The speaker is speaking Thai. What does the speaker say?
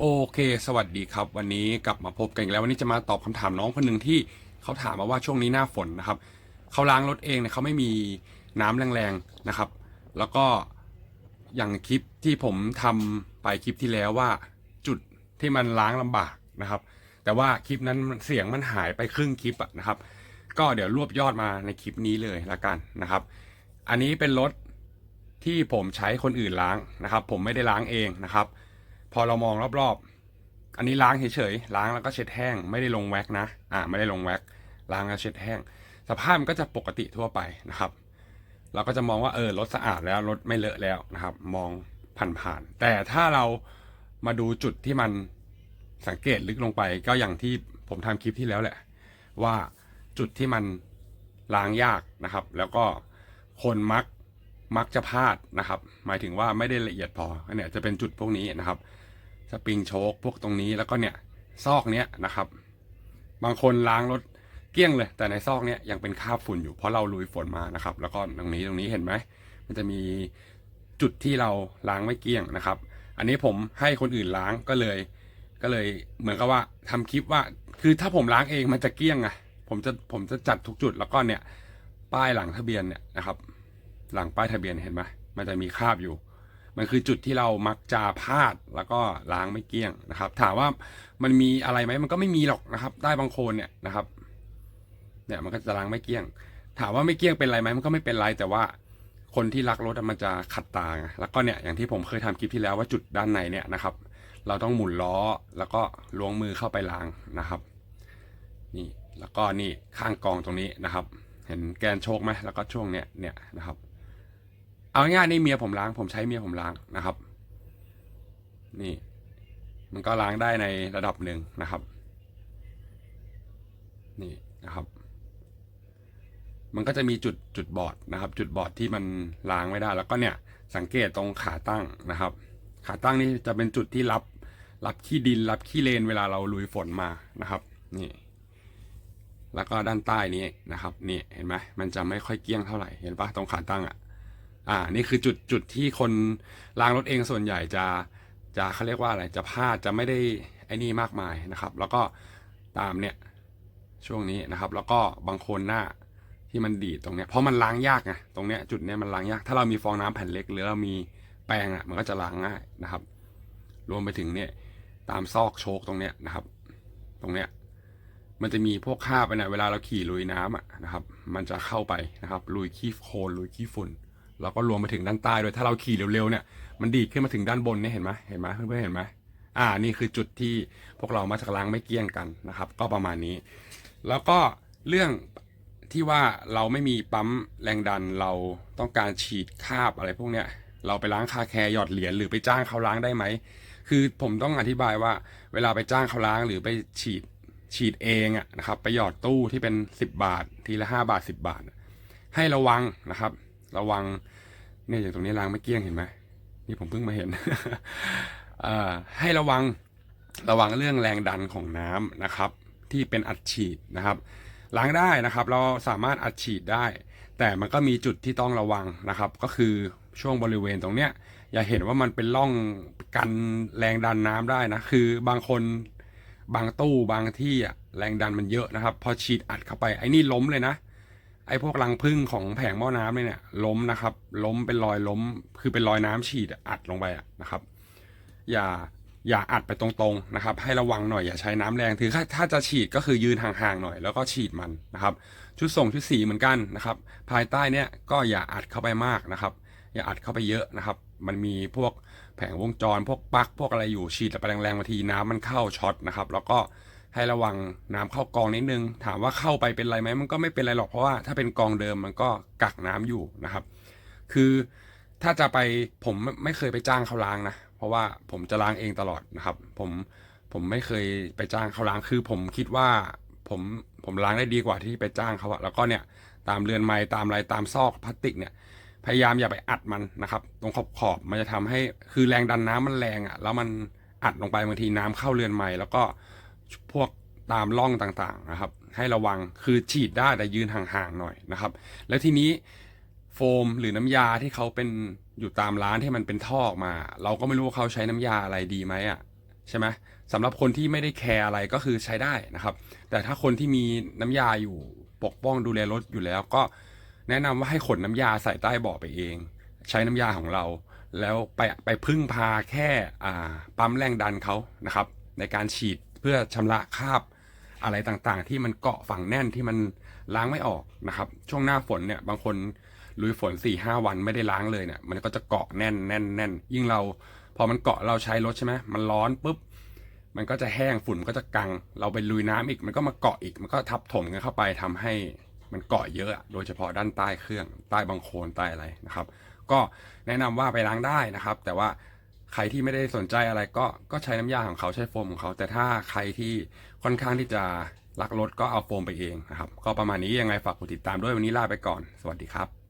โอเค สวัสดีครับ วันนี้กลับมาพบกันอีกแล้ววันนี้จะมาตอบคำถามน้องคนหนึ่งที่เขาถามมาว่าช่วงนี้หน้าฝนนะครับเขาล้างรถเองเนี่ยเขาไม่มีน้ำแรงๆนะครับ แล้วก็อย่างคลิปที่ผมทำไปคลิปที่แล้วว่าจุดที่มันล้างลำบากนะครับ แต่ว่าคลิปนั้นเสียงมันหายไปครึ่งคลิปอะนะครับ ก็เดี๋ยวรวบยอดมาในคลิปนี้เลยละกันนะครับ อันนี้เป็นรถที่ผมใช้คนอื่นล้างนะครับ ผมไม่ได้ล้างเองนะครับ พอเรามองรอบๆ อันนี้ล้างเฉยๆล้างแล้วก็เช็ดแห้ง ไม่ได้ลงแว็กนะอ่าไม่ได้ลงแว็กล้างแล้วเช็ดแห้ง สภาพมันก็จะปกติทั่วไปนะครับ เราก็จะมองว่าเออรถสะอาดแล้วรถไม่เลอะแล้วนะครับ มองผ่านๆแต่ถ้าเรามาดูจุดที่มันสังเกตลึกลงไป ก็อย่างที่ผมทำคลิปที่แล้วแหละ ว่าจุดที่มันล้างยากนะครับ แล้วก็คนมักมักจะพลาดนะครับ หมายถึงว่าไม่ได้ละเอียดพอเนี่ยจะเป็นจุดพวกนี้นะครับ ปริงโชคพวกตรงนี้แล้วก็เนี่ยซอกเนี้ยนะครับ บางคนล้างรถเกลี้ยงเลย แต่ในซอกเนี้ยยังเป็นคราบฝุ่นอยู่เพราะเราลุยฝนมานะครับ แล้วก็ตรงนี้ตรงนี้เห็นไหมมันจะมีจุดที่เราล้างไม่เกลี้ยงนะครับ อันนี้ผมให้คนอื่นล้างก็เลย ก็เลยเหมือนกับว่าทำคลิปว่า คือถ้าผมล้างเองมันจะเกลี้ยงไงผมจะผมจะจัดทุกจุดแล้วก็เนี่ย ป้ายหลังทะเบียนเนี่ยนะครับ หลังป้ายทะเบียนเห็นไหมมันจะมีคราบอยู่ มันคือจุดที่เรามักจะพลาดแล้วก็ล้างไม่เกลี้ยงนะครับ ถามว่ามันมีอะไรไหมมันก็ไม่มีหรอกนะครับ ได้บางโคนเนี่ยนะครับเนี่ยมันก็จะล้างไม่เกลี้ยง ถามว่าไม่เกลี้ยงเป็นไรไหมมันก็ไม่เป็นไรแต่ว่าคนที่รักรถมันจะขัดตาแล้วก็เนี่ยอย่างที่ผมเคยทำคลิปที่แล้วว่าจุดด้านในเนี่ยนะครับ เราต้องหมุนล้อแล้วก็ล้วงมือเข้าไปล้างนะครับ นี่แล้วก็นี่ข้างกองตรงนี้นะครับ เห็นแกนโชคไหมแล้วก็ช่วงเนี้ยเนี่ยนะครับ เอาง่ายๆนี่เมียผมล้าง ผมใช้เมียผมล้างนะครับ นี่ มันก็ล้างได้ในระดับหนึ่งนะครับ นี่นะครับ มันก็จะมีจุดจุดบอดนะครับ จุดบอดที่มันล้างไม่ได้ แล้วก็เนี่ยสังเกตตรงขาตั้งนะครับ ขาตั้งนี่จะเป็นจุดที่รับรับขี้ดินรับขี้เลนเวลาเราลุยฝนมานะครับ นี่ แล้วก็ด้านใต้นี้นะครับ นี่เห็นไหมมันจะไม่ค่อยเกี้ยงเท่าไหร่เห็นปะตรงขาตั้งอะ อ่านี่คือจุดจุดที่คนล้างรถเองส่วนใหญ่จะจะเขาเรียกว่าอะไรจะพลาดจะไม่ได้ไอ้นี่มากมายนะครับ แล้วก็ตามเนี่ยช่วงนี้นะครับ แล้วก็บางคนหน้าที่มันดีดตรงเนี้ยเพราะมันล้างยากไงตรงเนี้ยจุดเนี้ยมันล้างยาก ถ้าเรามีฟองน้ำแผ่นเล็ก หรือเรามีแปรงอะมันก็จะล้างง่ายนะครับ รวมไปถึงเนี่ยตามซอกโชคตรงเนี้ยนะครับ ตรงเนี้ยมันจะมีพวกคราบไปนะเวลาเราขี่ลุยน้ำอะนะครับ มันจะเข้าไปนะครับลุยขี้โคลนลุยขี้ฝุ่น แล้วก็รวมไปถึงด้านใต้ด้วยถ้าเราขี่เร็วๆเนี่ยมันดีดขึ้นมาถึงด้านบนเนี่ยเห็นไหมเห็นไหมเพื่อนๆเห็นไหมอ่านี่คือจุดที่พวกเรามาจากล้างไม่เกลี้ยงกันนะครับ ก็ประมาณนี้ แล้วก็เรื่องที่ว่าเราไม่มีปั๊มแรงดันเราต้องการฉีดคาบอะไรพวกเนี้ยเราไปล้างคาแคร์หยอดเหรียญหรือไปจ้างเขาล้างได้ไหมคือผมต้องอธิบายว่าเวลาไปจ้างเขาล้างหรือไปฉีดฉีดเองอะนะครับไปหยอดตู้ที่เป็น 10 บาท ทีละ 5 บาท 10 บาท ให้ระวังนะครับ ระวังเนี่ยอย่างตรงนี้ล้างไม่เกี้ยงเห็นไหมนี่ผมเพิ่งมาเห็นให้ระวังระวังเรื่องแรงดันของน้ำนะครับ ที่เป็นอัดฉีดนะครับ ล้างได้นะครับเราสามารถอัดฉีดได้ แต่มันก็มีจุดที่ต้องระวังนะครับ ก็คือช่วงบริเวณตรงเนี้ยอย่าเห็นว่ามันเป็นร่องกันแรงดันน้ำได้นะ คือบางคนบางตู้บางที่อะแรงดันมันเยอะนะครับ พอฉีดอัดเข้าไปไอ้นี่ล้มเลยนะ ไอ้พวกรังพึ่งของแผงหม้อน้ำเนี่ยล้มนะครับ ล้มเป็นรอยล้ม คือเป็นรอยน้ำฉีดอัดลงไปนะครับ อย่าอย่าอัดไปตรงๆนะครับ ให้ระวังหน่อยอย่าใช้น้ำแรงถือถ้าถ้าจะฉีดก็คือยืนห่างๆหน่อย แล้วก็ฉีดมันนะครับ ชุดส่งชุดสีเหมือนกันนะครับ ภายใต้เนี่ยก็อย่าอัดเข้าไปมากนะครับ อย่าอัดเข้าไปเยอะนะครับ มันมีพวกแผงวงจร พวกปลั๊กพวกอะไรอยู่ฉีดไปแรงๆบางทีน้ำมันเข้าช็อตนะครับ แล้วก็ ให้ระวังน้ำเข้ากองนิดนึง ถามว่าเข้าไปเป็นไรไหมมันก็ไม่เป็นไรหรอกเพราะว่าถ้าเป็นกองเดิมมันก็กักน้ำอยู่นะครับ คือถ้าจะไปผมไม่ไม่เคยไปจ้างเขาล้างนะเพราะว่าผมจะล้างเองตลอดนะครับ ผมผมไม่เคยไปจ้างเขาล้างคือ ผมคิดว่าผมผมล้างได้ดีกว่าที่ไปจ้างเขาอะแล้วก็เนี่ยตามเรือนไม้ตามอะไรตามซอกพลาสติกเนี่ยพยายามอย่าไปอัดมันนะครับ ตรงขอบขอบๆมันจะทำให้คือแรงดันน้ำมันแรงอะ่ะแล้วมันอัดลงไปบางทีน้ำเข้าเรือนใหม่แล้วก็ พวกตามร่องต่างๆนะครับ ให้ระวังคือฉีดได้แต่ยืนห่างๆหน่อยนะครับ แล้วทีนี้โฟมหรือน้ำยาที่เขาเป็นอยู่ตามร้านที่มันเป็นท่อออกมา เราก็ไม่รู้ว่าเขาใช้น้ำยาอะไรดีไหมอะใช่ไหมสำหรับคนที่ไม่ได้แคร์อะไรก็คือใช้ได้นะครับ แต่ถ้าคนที่มีน้ำยาอยู่ปกป้องดูแลรถอยู่แล้ว ก็แนะนำว่าให้ขนน้ำยาใส่ใต้เบาะไปเอง ใช้น้ำยาของเรา แล้วไปไปพึ่งพาแค่ปั๊มแรงดันเขานะครับ ในการฉีด พื่อชำระคราบอะไรต่างๆ ที่มันเกาะฝังแน่นที่มันล้างไม่ออกนะครับ ช่วงหน้าฝนเนี่ยบางคนลุยฝน4ี่ห้าวันไม่ได้ล้างเลยเนี่ย มันก็จะเกาะแน่นแน่นแน่นยิ่งเรา พอมันเกาะเราใช้รถใช่ไหมมันร้อนปุ๊บมันก็จะแห้งฝุ่นมันก็จะกัง เราไปลุยน้ำอีก มันก็มาเกาะอีก มันก็ทับถมกันเข้าไปทำให้มันเกาะเยอะ โดยเฉพาะด้านใต้เครื่อง ใต้บังโคลนใต้อะไรนะครับ ก็แนะนำว่าไปล้างได้นะครับ แต่ว่า ใครที่ไม่ได้สนใจอะไรก็ก็ใช้น้ำยาของเขาใช้โฟมของเขา แต่ถ้าใครที่ค่อนข้างที่จะรักรถก็เอาโฟมไปเองนะครับ ก็ประมาณนี้ยังไงฝากกดติดตามด้วยวันนี้ลาไปก่อน สวัสดีครับ